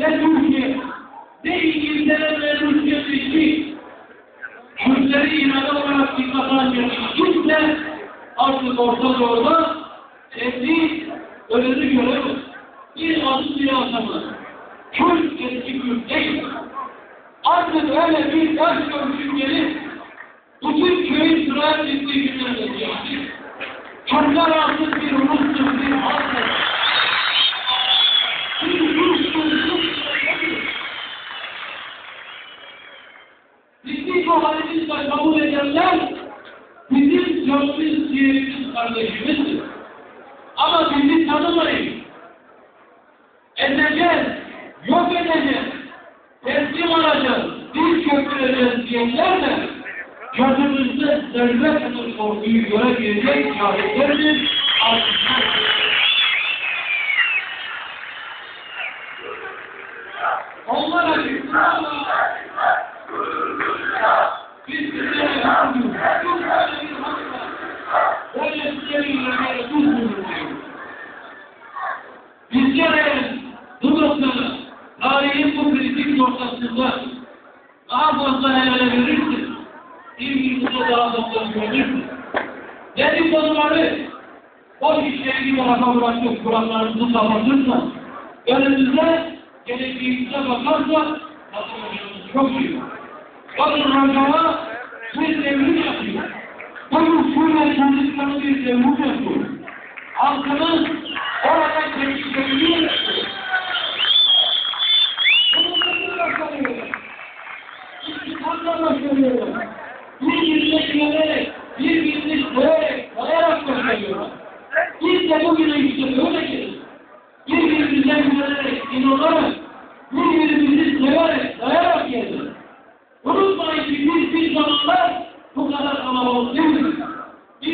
ne Türkiye, ne İngiltere, ne Rusya, ne Çin, Kürtleri irade olarak dikkate alacak kimse artık Orta Doğu'da kendi önünü göremez. Bir adı siyasamı. Kürt eski Kürt değil. Artık öyle bir ders görüşüm gelip bütün köyün sıraya gittiği günlerde geçti. Kürtler artık bir Rus'tur, bir halktır. Bir Rus'tur, bir Bizim bu halimizle kabul edenler canımız, ciğerimiz, kardeşimizdir. Ama bizi tanımayın. Ezeceğiz, yok edeceğiz, teslim olacağız, biz köprüleceğiz diyenler de gözümüzde zerre kadar korkuyu görebilecek şahitlerdir. Onlara bir biz sizlere Bizlere bu noktada tarihin bu kritik noktasında daha fazla ele verirsin. İlginize daha fazla görürsün. Dedikoduları o işleri tarafa bırakıp Kur'anlarımızı kapatırsa önümüze geleceğimize bakarsa hatırlamamız çok iyi. Bakın Rojava bir devrim yapıyor. Bakın Suriye kendisine bir devrim yapıyor. Halkını orada geliştiriyor. Bunu da başarıyor. İstikamla başarıyor.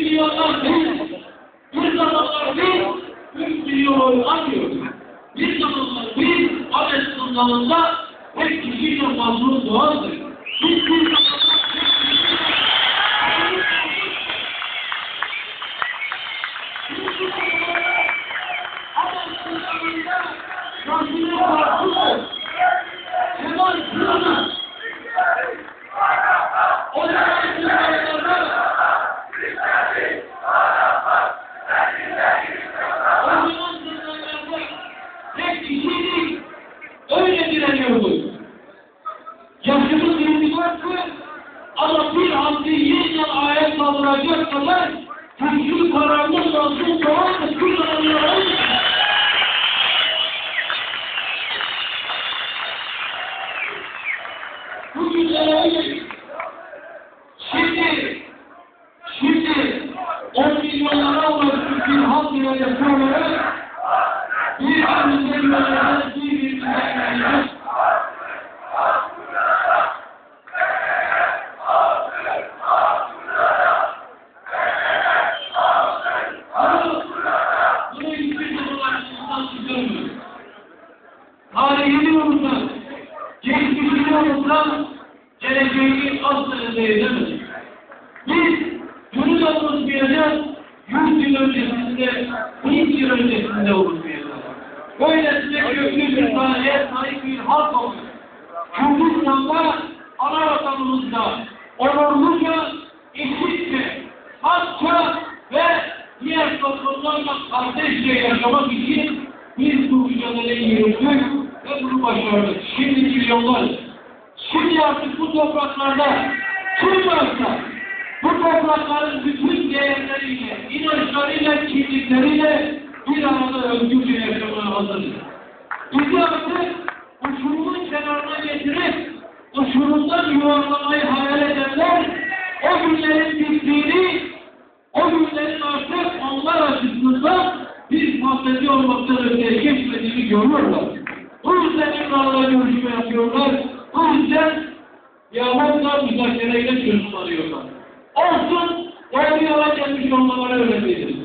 Bir zamanlar biz üç milyon oy almıyoruz. Bir zamanlar biz Adet sınavında tek kişiyle. Biz bir zamanlar güçlü karanlık nasıl soğan da Kürt adamları Bugün öyle Şimdi, şimdi 10 milyonlara ulaşmış bir halk ile yaşamaları birbirimize güveneceğiz, birbirimize güveneceğiz. Bunu, bunu hiçbir zaman insan görmüyor. Tarihini unutan, geçmişini unutan, geleceğini asla elde edemez. Biz bunu da unutmayacağız, 100 yıl öncesinde, 1000 yıl öncesinde unutmayacağız. Böylesine köklü bir tarihe sahip bir halk oldu. Kürdistan'da, ana vatanımızda, onurluca, eşitçe, hakça ve diğer toplumlarla kardeşçe yaşamak için biz bu mücadeleyi yürüttük ve bunu başardık. Şimdi milyonlar Şimdi artık bu topraklarda kim varsa bu toprakların bütün değerleriyle, inançlarıyla, kimlikleriyle bir arada özgürce yaşamaya hazırız. Bizi artık uçurumun kenarına getirip uçurumdan yuvarlamayı hayal edenler o günlerin bittiğini, o günlerin artık onlar açısından bir fantezi olmaktan öteye geçmediğini görüyorlar. Bu yüzden İmralı'la görüşme yapıyorlar. Bu yüzden Yahut'la müzakereyle çözüm arıyorlar. Olsun doğru yola gelmiş olmaları önemlidir.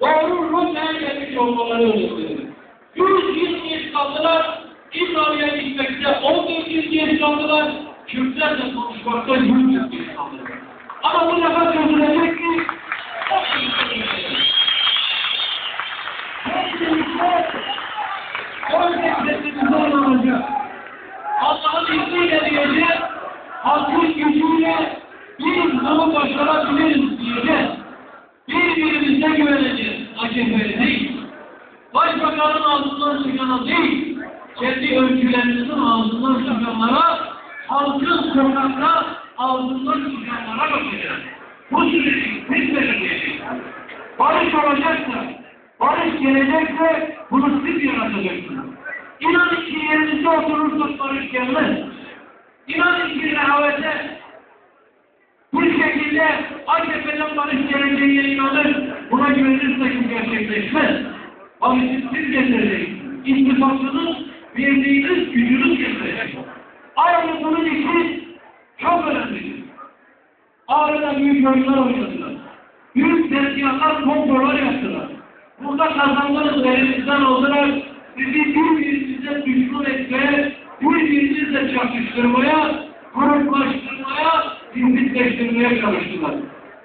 Doğru rotaya gelmiş olmaları önemlidir. 120 yaşlandılar, İmralı'ya gitmekte 14 yıl yaşlandılar, Kürtlerle konuşmakta 100 yıl yaşlandılar. Ama bu defa çözülecek ki, çok iyi şey çözülecek. Hepimizde, Örneklerimiz olmayacak. Allah'ın izniyle diyeceğiz, hakkın gücüyle, olacak. Ama başarabiliriz diyeceğiz. Birbirimize güveneceğiz. AKP'li değil. Başbakanın ağzından çıkana değil, kendi öncülerinizin ağzından çıkanlara, halkın sokakta ağzından çıkanlara bakacağız. Bu süreci biz belirleyeceğiz. Barış olacaksa, barış gelecekse bunu siz yaratacaksınız. İnanın ki yerinizde oturursak barış gelmez. İnanın ki rehavete şekilde AKP'den barış geleceğine inanır, buna güvenirsek bu gerçekleşmez. Barışı siz getireceksiniz. İttifakınız, birliğiniz, gücünüz getirecek. Bunun için çok önemlidir. Ağrı'da büyük oyunlar oynadılar. Büyük tezgahlar, kontrollar yaptılar. Burada kazandığınız elimizden aldılar. Bizi birbirimize düşman etmeye, birbirimizle çatıştırmaya, gruplaştırmaya, zincirleştirmeye çalıştılar.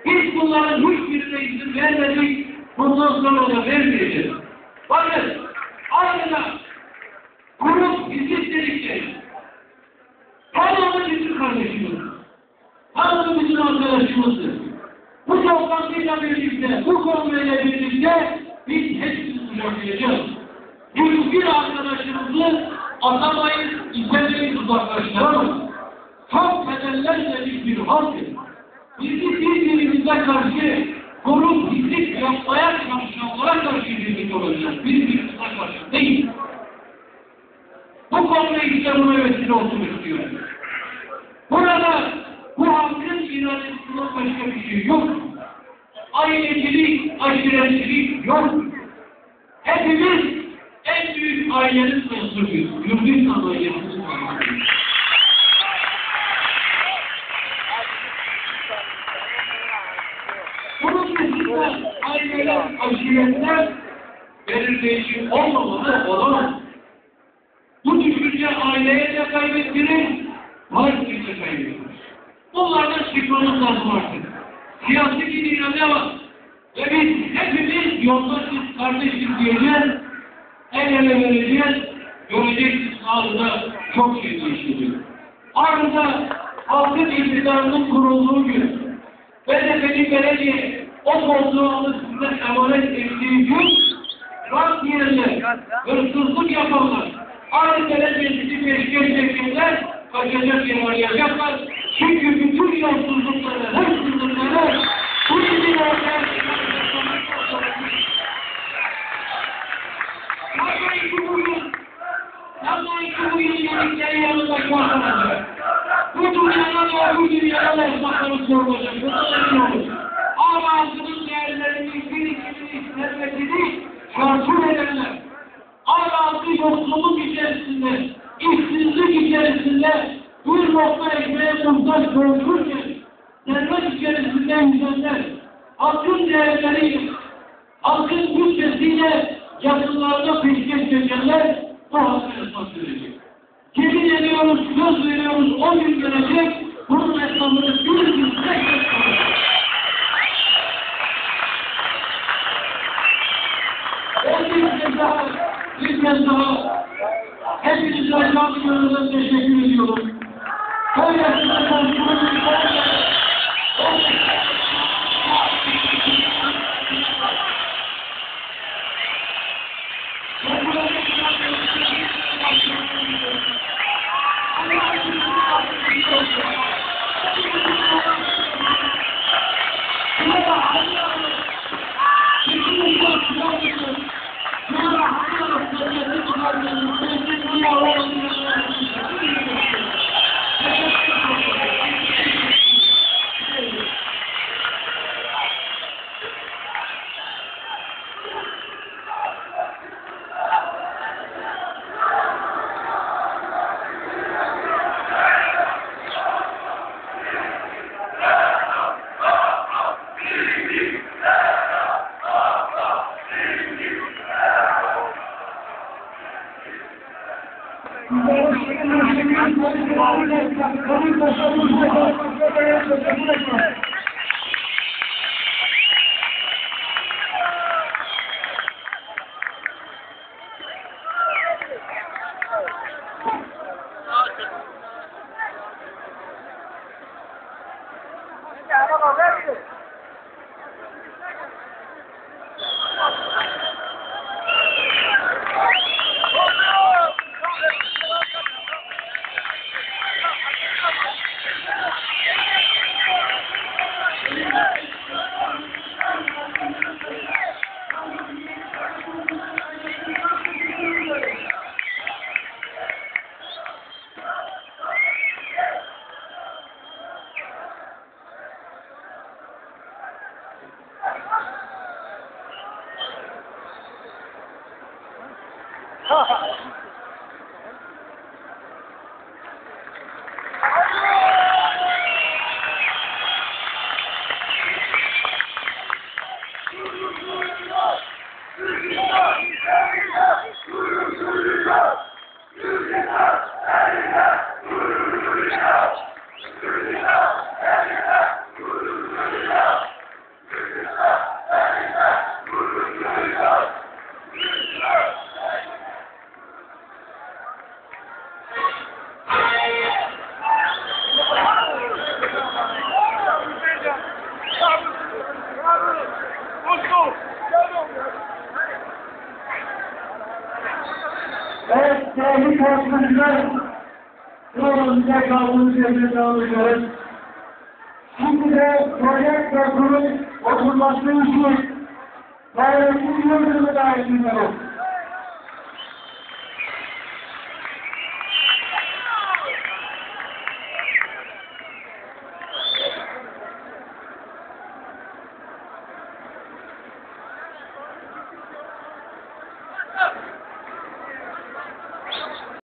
Biz bunların hiçbirine izin vermedik, bundan sonra da vermeyeceğiz. Bakın, aynı grup bizi dedikçe, tamamı bizim kardeşimiz. Tamamı bizim arkadaşımızdır. Bu toplantıyla birlikte, bu konuyla birlikte biz hepsini kucaklayacağız. Hiçbir arkadaşımızı atamayız, itemeyiz, uzaklaştıramayız. Bedeller vermiş bir halkız. Bizi birbirimize karşı grup hizip yapmaya çalışanlara karşı birlik olacağız. Birbirimize karşı değil. Bu konuda buna vesile olsun istiyorum. Burada bu halkın iradesinden başka bir şey yok. Ailecilik, aşiretçilik yok. Hepimiz en büyük ailenin mensubuyuz. Gürcistan ailesinin mensubuyuz. Dışında aileler, aşiretler belirleyici olmamalı, olamaz. Bu düşünce aileye de kaybettirir, partide de kaybettirir. Bunlardan çıkmamız lazım artık. Siyasi bir irade var. Ve biz hepimiz yoldaşız, kardeşiz diyeceğiz. El ele vereceğiz. Göreceksiniz ağrıda çok şey değişecek. Ağrıda halkın iktidarının kurulduğu gün ve de benim belediye o koltuğunu size emanet ettiği gün rant yerine hırsızlık yapanlar aynı belediyesi peşkeş çekenler kaçacak yer arayacaklar. Çünkü bütün yolsuzlukları, lokma ekmeğe muhtaç korkurken servet içerisinde yüzenler halkın değerleriyle, halkın bütçesiyle yasınlarda peşkeş çekenler halka hesap verecek. Yemin ediyoruz, söz veriyoruz, o gün gelecek, bunun hesabını bir Thank you. Thank you. Evet, değerli karşılaşmalar, sıramızda kaldığımız yerine devam ediyoruz. Şimdi de proje ve kurul oturması için davetli yöntemi davet ediyoruz.